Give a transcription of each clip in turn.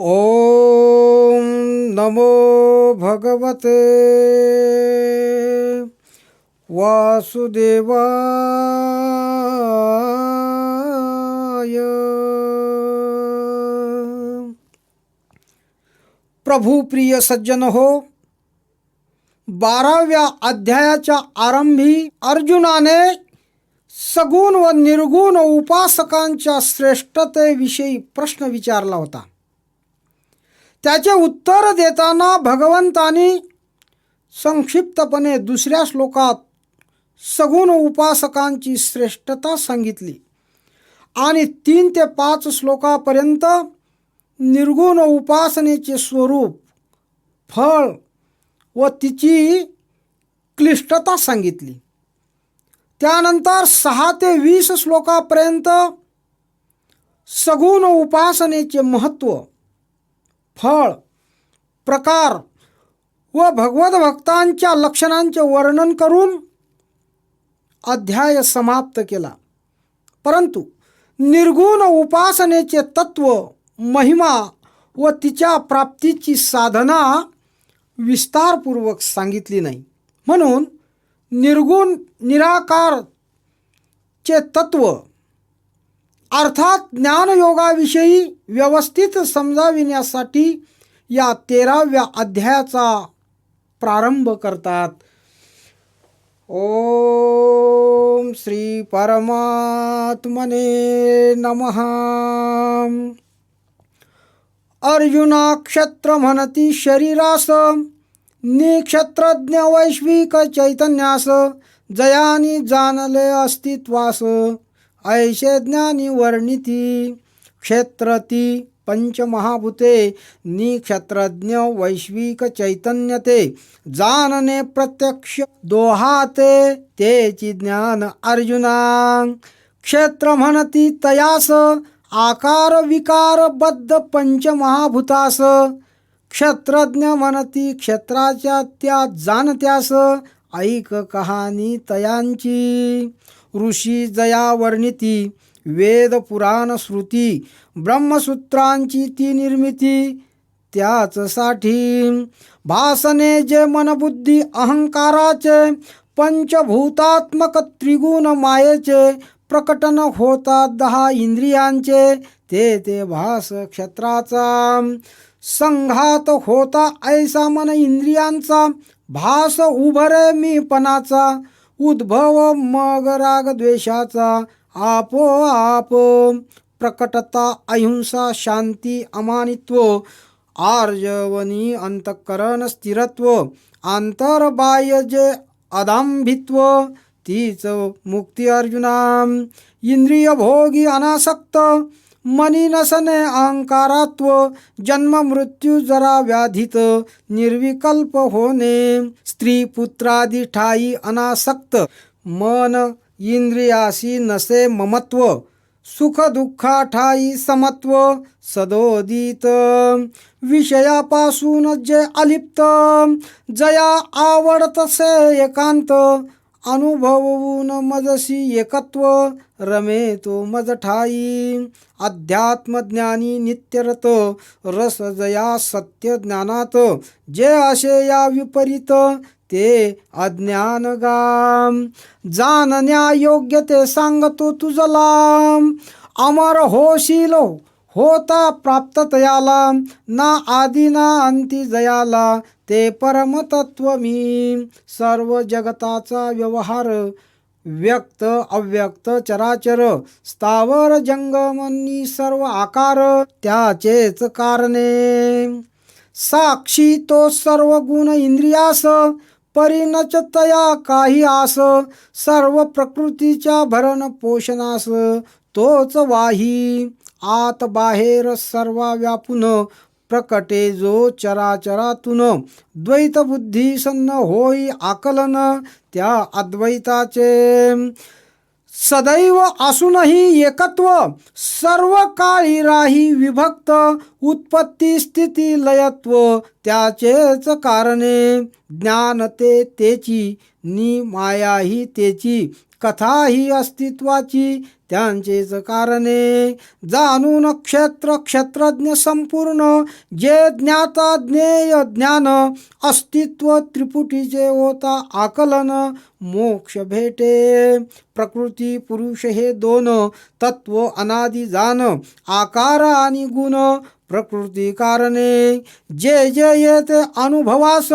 ॐ नमो भगवते। वासुदेवाय। प्रभुप्रिय सज्जन हो बाराव्या अध्यायाच्या आरंभी अर्जुनाने सगुण व निर्गुण उपासकांच्या श्रेष्ठतेविषयी प्रश्न विचारला होता. त्याचे उत्तर देताना भगवंतानी संक्षिप्तपणे दुसऱ्या श्लोकात सगुण उपासकांची श्रेष्ठता सांगितली. आणि तीन ते पाच श्लोकापर्यंत निर्गुण उपासनेचे स्वरूप फळ व तिची क्लिष्टता सांगितली. त्यानंतर सहा ते वीस श्लोकापर्यंत सगुण उपासनेचे महत्त्व फळ प्रकार व भगवत भक्तांच्या लक्षणांचे वर्णन करून अध्याय समाप्त केला. परंतु निर्गुण उपासनेचे तत्व महिमा व तिच्या प्राप्तीची साधना विस्तारपूर्वक सांगितली नाही. म्हणून निर्गुण निराकारचे तत्व अर्थात ज्ञानयोगाविषयी व्यवस्थित समजाविण्यासाठी या तेराव्या अध्यायाचा प्रारंभ करतात. ओम श्री परमात्मने नमः. अर्जुनाक्षत्र म्हणती शरीरास निक्षत्रज्ञ वैश्विक चैतन्यास जयानी जानले अस्तित्वास. ऐशे ज्ञानी वर्णिती क्षेत्रती पंचमहाभूते निक्षत्रज्ञ वैश्विक चैतन्यते जानने प्रत्यक्ष दोहाते तेची ज्ञान अर्जुना क्षेत्र म्हणती तयास आकार विकार बद्ध पंचमहाभूतास क्षेत्रज्ञ म्हणती क्षेत्राच्या त्या जाणत्यास ऐक कहाणी तयांची ऋषी जया वर्णिती वेद पुराण श्रुती ब्रह्मसूत्रांची ती निर्मिती त्याचसाठी भासने जे मनबुद्धी अहंकाराचे पंचभूतात्मक त्रिगुण मायेचे प्रकटन होतात दहा इंद्रियांचे ते ते भास क्षेत्राचा. संघात होता ऐसा मन इंद्रियांचा भास उभरे मीपणाचा उद्भव मग राग द्वेषाचा आपोआप प्रकटता अहिंसा शांती अमानित्व आर्जवनी अंतःकरण स्थिरत्व आंतरबाह्य जे अदांभित्व तीच मुक्ती अर्जुना. इंद्रिय भोगी अनासक्त मनी नसने अहंकारात्व जन्म मृत्यू जरा व्याधित निर्विकल्प होणे स्त्री पुत्रादी ठाई अनासक्त मन इंद्रियाशी नसे ममत्व सुख दुःखा ठाई समत्व सदोदित. विषयापासून जे अलिप्त जया आवडतसे एकांत अनुभवून मजसी एकत्व रमे तो मज ठाई अध्यात्मज्ञानी नित्यरत रस जया सत्य ज्ञानात जे असे या विपरीत ते अज्ञान गाम जाणण्या योग्य ते सांगतो तुझला. अमर होशील होता प्राप्त तयाला ना आदि ना अंती जयाला ते परमतत्व मी. सर्व जगताचा व्यवहार व्यक्त अव्यक्त चराचर स्थावर जंगमनी सर्व आकार त्याचेच कारणे. साक्षी तो सर्व गुण इंद्रियास परिणचतया काही आस सर्व प्रकृतीच्या भरण पोषणास तोच वाही. आत बाहेर सर्व व्यापून प्रकटे जो चराचरातून. द्वैतबुद्धी सन्न होई आकलन त्या अद्वैताचे. सदैव असूनही एकत्व सर्व काळी राही विभक्त उत्पत्ती स्थिती लयत्व त्याचेच कारणे. ज्ञान ते तेची नी माया ही तेची. कथा ही अस्तित्वाची त्यांचेच कारणे. जाणून क्षेत्र क्षेत्रज्ञ संपूर्ण. जे ज्ञाता ज्ञेय ज्ञान अस्तित्व त्रिपुटीचे होता आकलन मोक्ष भेटे. प्रकृती पुरुष हे दोन तत्व अनादि जाण आकार आणि गुण प्रकृती कारणे. जे जे येते अनुभवास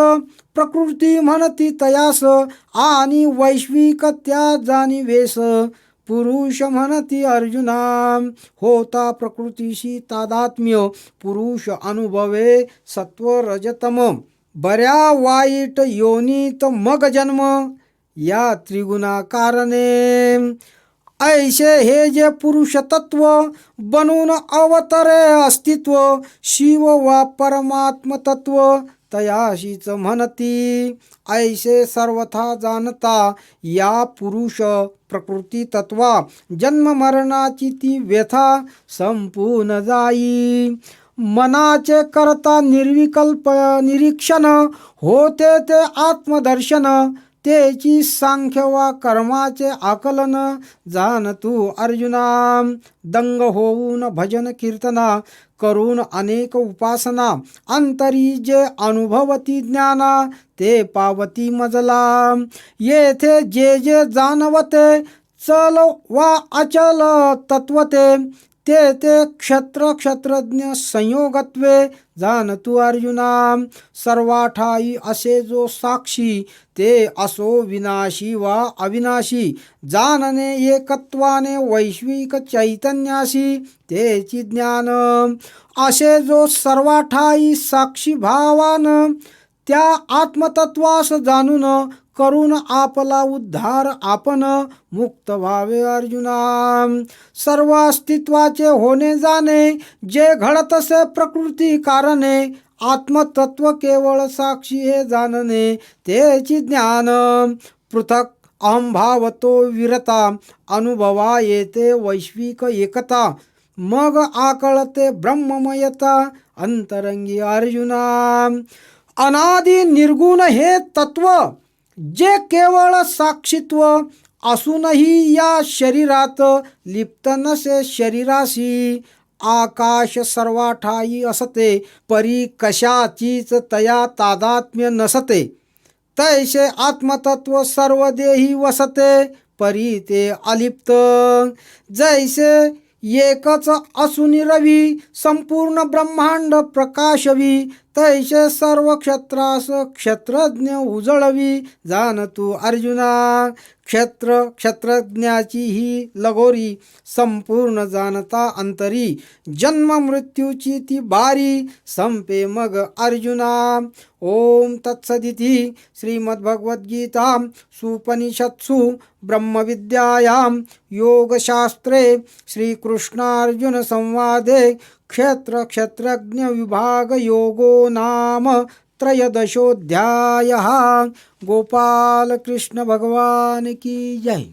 प्रकृती म्हणती तयास आणि वैश्विक त्या जाणीवेस. पुरुष म्हणती अर्जुना होता प्रकृतीशी तादात्म्य. पुरुष अनुभवे सत्व रजतम बऱ्या वाईट योनीत मग जन्म. या त्रिगुणा कारणे ऐसे हे जे पुरुष तत्व बनून अवतरे अस्तित्व शिव वा परमात्म तत्व तयाशीच म्हणती ऐसे सर्वथा जाणता या पुरुष प्रकृती तत्वा जन्म मरणाची ती व्यथा संपून जाई. मनाचे करता निर्विकल्प निरीक्षण होते ते आत्मदर्शन तेची सांख्य वा कर्माचे आकलन जाण तू अर्जुना. दंग होऊन भजन कीर्तना करून अनेक उपासना अंतरी जे अनुभवती ज्ञाना ते पावती मजला. येथे जे जे जाणवते चल वा अचल तत्वते ते ते क्षत्र क्षत्रज्ञ संयोगत्वे जानतु अर्जुना। सर्वाठाई असे जो साक्षी ते असो विनाशी वा अविनाशी। जानने एकत्वाने वैश्विक चैतन्याशी तेची ज्ञान। असे जो सर्वाठाई साक्षी भावान त्या आत्मतत्वास जाणून करून आपला उद्धार आपण मुक्त व्हावे अर्जुना. सर्व अस्तित्वाचे होणे जाणे जे घडतसे प्रकृती कारणे आत्मतत्व केवळ साक्षी हे जाणणे तेची ज्ञान. पृथक अहंभावतो विरता अनुभवा येते वैश्विक एकता. मग आकळते ब्रह्ममयता अंतरंगी अर्जुना. अनादि निर्गुण हे तत्व जे केवळ साक्षीत्व असूनही या शरीरात लिप्त नसे शरीराशी आकाश सर्वाठाई असते परी कशाचीच तया तादात्म्य नसते. तैसे आत्मतत्व सर्व देही वसते परी ते अलिप्त. जैसे एकच असून रवी संपूर्ण ब्रह्मांड प्रकाशवी तैसे सर्व क्षेत्रास क्षेत्रज्ञ उजळवी जाणतू अर्जुना. क्षेत्र क्षेत्रज्ञाची ही लगोरी संपूर्ण जाणता अंतरी. जन्म मृत्यूची ती बारी संपे मग अर्जुना. ओम तत्सदिती श्रीमद्भगवद्गीता सुपनिषत्सु ब्रह्मविद्यायां योगशास्त्रे श्रीकृष्णार्जुन संवादे क्षेत्र क्षेत्रज्ञ विभाग योगो नाम त्रयोदशोध्याय गोपाल कृष्ण भगवान की जय।